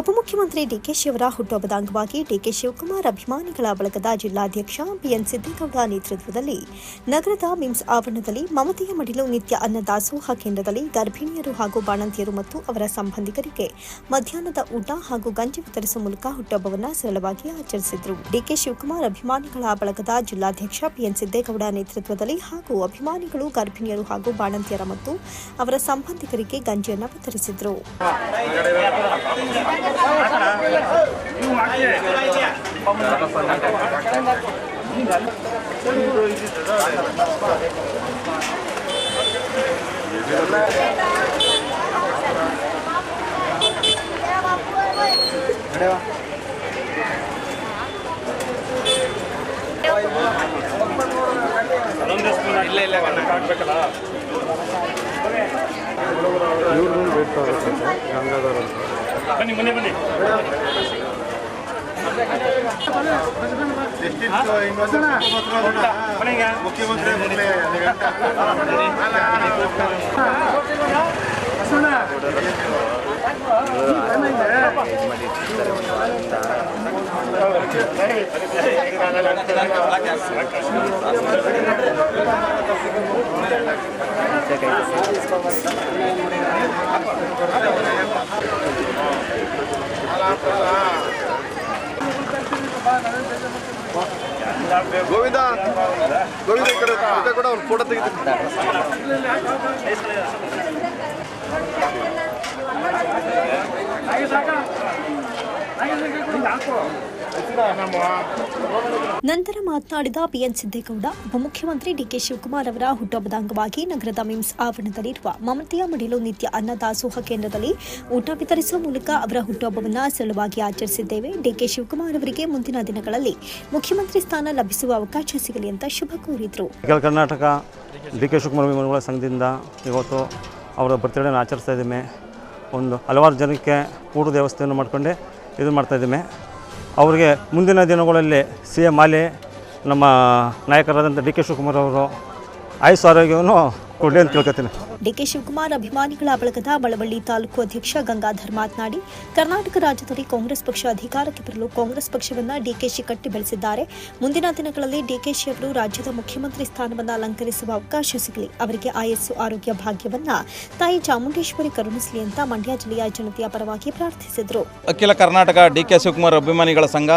ಉಪಮುಖ್ಯಮಂತ್ರಿ ಡಿಕೆ ಶಿವರ ಹುಟ್ಟುಹಬ್ಬದ ಅಂಗವಾಗಿ ಡಿಕೆ ಶಿವಕುಮಾರ್ ಅಭಿಮಾನಿಗಳ ಬಳಗದ ಜಿಲ್ಲಾಧ್ಯಕ್ಷ ಬಿಎನ್ ಸಿದ್ದೇಗೌಡ ನೇತೃತ್ವದಲ್ಲಿ ನಗರದ ಮಿಮ್ಸ್ ಆವರಣದಲ್ಲಿ ಮಮತೆಯ ಮಡಿಲು ನಿತ್ಯ ಅನ್ನದಾಸೋಹ ಕೇಂದ್ರದಲ್ಲಿ ಗರ್ಭಿಣಿಯರು ಹಾಗೂ ಬಾಣಂತಿಯರು ಮತ್ತು ಅವರ ಸಂಬಂಧಿಕರಿಗೆ ಮಧ್ಯಾಹ್ನದ ಊಟ ಹಾಗೂ ಗಂಜಿ ವಿತರಿಸುವ ಮೂಲಕ ಹುಟ್ಟುಹಬ್ಬವನ್ನು ಸರಳವಾಗಿ ಆಚರಿಸಿದರು. ಡಿಕೆ ಶಿವಕುಮಾರ್ ಅಭಿಮಾನಿಗಳ ಬಳಗದ ಜಿಲ್ಲಾಧ್ಯಕ್ಷ ಬಿಎನ್ ಸಿದ್ದೇಗೌಡ ನೇತೃತ್ವದಲ್ಲಿ ಹಾಗೂ ಅಭಿಮಾನಿಗಳು, ಗರ್ಭಿಣಿಯರು ಹಾಗೂ ಬಾಣಂತಿಯರ ಮತ್ತು ಅವರ ಸಂಬಂಧಿಕರಿಗೆ ಗಂಜಿಯನ್ನು ವಿತರಿಸಿದರು. ಇವ್ರನ್ನೂ ವೇಟ್ ಆಗುತ್ತೆ ಗಂಗಾಧರ್ ಅಂತ ಬನ್ನಿ ಬನ್ನಿ ಬನ್ನಿ. ಮುಖ್ಯಮಂತ್ರಿ ಗೋವಿಂದ ಗೋವಿಂದ ಈ ಕಡೆ ಈ ಕೂಡ ಒಂದು ಫೋಟೋ ತೆಗಿತೀನಿ. ನಂತರ ಮಾತನಾಡಿದ ಪಿಎನ್ ಸಿದ್ದೇಗೌಡ, ಉಪಮುಖ್ಯಮಂತ್ರಿ ಡಿಕೆ ಶಿವಕುಮಾರ್ ಅವರ ಹುಟ್ಟುಹಬ್ಬದ ಅಂಗವಾಗಿ ನಗರದ ಮಿಮ್ಸ್ ಆವರಣದಲ್ಲಿರುವ ಮಮತೆಯ ಮಡಿಲು ನಿತ್ಯ ಅನ್ನದಾಸೋಹ ಕೇಂದ್ರದಲ್ಲಿ ಊಟ ವಿತರಿಸುವ ಮೂಲಕ ಅವರ ಹುಟ್ಟುಹಬ್ಬವನ್ನು ಸರಳವಾಗಿ ಆಚರಿಸಿದ್ದೇವೆ. ಡಿಕೆ ಶಿವಕುಮಾರ್ ಅವರಿಗೆ ಮುಂದಿನ ದಿನಗಳಲ್ಲಿ ಮುಖ್ಯಮಂತ್ರಿ ಸ್ಥಾನ ಲಭಿಸುವ ಅವಕಾಶ ಸಿಗಲಿ ಅಂತ ಶುಭ ಕೋರಿದರು. ಕರ್ನಾಟಕ ಡಿ ಕೆ ಶಿವಕುಮಾರ್ ಸಂಘದಿಂದ ಇವತ್ತು ಅವರ ಬರ್ತ್ಡೇನ ಆಚರಿಸ್ತಾ ಇದ್ದೀವಿ. ಒಂದು ಹಲವಾರು ಜನಕ್ಕೆ ಊಟದ ವ್ಯವಸ್ಥೆಯನ್ನು ಮಾಡಿಕೊಂಡೆ. ಇದು ಮಾಡ್ತಾ ಅವ್ರಿಗೆ ಅವರಿಗೆ ಮುಂದಿನ ದಿನಗಳಲ್ಲಿ ಸಿ ಎಂ ಮಾಲೆ, ನಮ್ಮ ನಾಯಕರಾದಂಥ ಡಿ ಕೆ ಶಿವಕುಮಾರ್ ಅವರು ಆಯುಸ್ ಆರೋಗ್ಯವನ್ನು ಕೊಡಲಿ ಅಂತ ಕೇಳ್ಕೊತೀನಿ ಡಿಕೆ ಶಿವಕುಮಾರ್ ಅಭಿಮಾನಿಗಳ ಬಳಗದ ಬಳವಳ್ಳಿ ತಾಲೂಕು ಅಧ್ಯಕ್ಷ ಗಂಗಾಧರ್ ಮಾತನಾಡಿ ಕರ್ನಾಟಕ ರಾಜ್ಯದಲ್ಲಿ ಕಾಂಗ್ರೆಸ್ ಪಕ್ಷ ಅಧಿಕಾರಕ್ಕೆ ಬರಲು ಕಾಂಗ್ರೆಸ್ ಪಕ್ಷವನ್ನ ಡಿಕೆಶಿ ಕಟ್ಟಿ ಬೆಳೆಸಿದ್ದಾರೆ. ಮುಂದಿನ ದಿನಗಳಲ್ಲಿ ಡಿಕೆಶಿ ಅವರು ರಾಜ್ಯದ ಮುಖ್ಯಮಂತ್ರಿ ಸ್ಥಾನವನ್ನು ಅಲಂಕರಿಸುವ ಅವಕಾಶ ಸಿಗಲಿ ಅವರಿಗೆ ಆಯಸ್ಸು ಆರೋಗ್ಯ ಭಾಗ್ಯವನ್ನ ತಾಯಿ ಚಾಮುಂಡೇಶ್ವರಿ ಕರುಣಿಸಲಿ ಅಂತ ಮಂಡ್ಯ ಜಿಲ್ಲೆಯ ಜನತೆಯ ಪರವಾಗಿ ಪ್ರಾರ್ಥಿಸಿದರು. ಅಖಿಲ ಕರ್ನಾಟಕ ಡಿ ಕೆ ಶಿವಕುಮಾರ್ ಅಭಿಮಾನಿಗಳ ಸಂಘ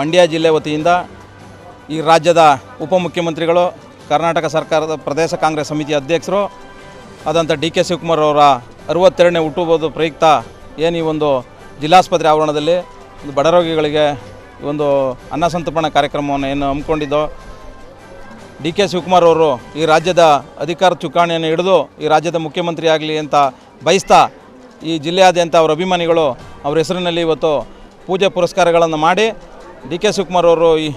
ಮಂಡ್ಯ ಜಿಲ್ಲೆ ವತಿಯಿಂದ ಈ ರಾಜ್ಯದ ಉಪಮುಖ್ಯಮಂತ್ರಿಗಳು ಕರ್ನಾಟಕ ಸರ್ಕಾರದ ಪ್ರದೇಶ ಕಾಂಗ್ರೆಸ್ ಸಮಿತಿ ಅಧ್ಯಕ್ಷರು ಆದಂಥ ಡಿ ಕೆ ಶಿವಕುಮಾರ್ ಅವರ ಅರವತ್ತೆರಡನೇ ಹುಟ್ಟುಬೋದು ಪ್ರಯುಕ್ತ ಏನು ಈ ಒಂದು ಜಿಲ್ಲಾಸ್ಪತ್ರೆ ಆವರಣದಲ್ಲಿ ಒಂದು ಬಡ ರೋಗಿಗಳಿಗೆ ಒಂದು ಅನ್ನ ಸಂತರ್ಪಣಾ ಕಾರ್ಯಕ್ರಮವನ್ನು ಏನು ಹಮ್ಮಿಕೊಂಡಿದ್ದೋ ಡಿ ಕೆ ಶಿವಕುಮಾರ್ ಅವರು ಈ ರಾಜ್ಯದ ಅಧಿಕಾರ ಚುಕ್ಕಾಣಿಯನ್ನು ಹಿಡಿದು ಈ ರಾಜ್ಯದ ಮುಖ್ಯಮಂತ್ರಿ ಆಗಲಿ ಅಂತ ಬಯಸ್ತಾ ಈ ಜಿಲ್ಲೆಯಾದ್ಯಂತ ಅವರ ಅಭಿಮಾನಿಗಳು ಅವರ ಹೆಸರಿನಲ್ಲಿ ಇವತ್ತು ಪೂಜೆ ಪುರಸ್ಕಾರಗಳನ್ನು ಮಾಡಿ ಡಿ ಕೆ ಶಿವಕುಮಾರ್ ಅವರು ಈ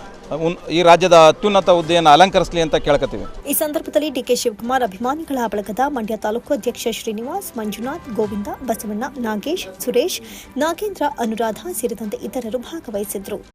ಈ ರಾಜ್ಯದ ಅತ್ಯುನ್ನತ ಹುದ್ದೆಯನ್ನು ಅಲಂಕರಿಸಲಿ ಅಂತ ಕೇಳ್ಕೊತೀವಿ ಈ ಸಂದರ್ಭದಲ್ಲಿ ಡಿಕೆ ಶಿವಕುಮಾರ್ ಅಭಿಮಾನಿಗಳ ಬಳಗದ ಮಂಡ್ಯ ತಾಲೂಕು ಅಧ್ಯಕ್ಷ ಶ್ರೀನಿವಾಸ್, ಮಂಜುನಾಥ್, ಗೋವಿಂದ, ಬಸವಣ್ಣ, ನಾಗೇಶ್, ಸುರೇಶ್, ನಾಗೇಂದ್ರ, ಅನುರಾಧ ಸೇರಿದಂತೆ ಇತರರು ಭಾಗವಹಿಸಿದ್ರು.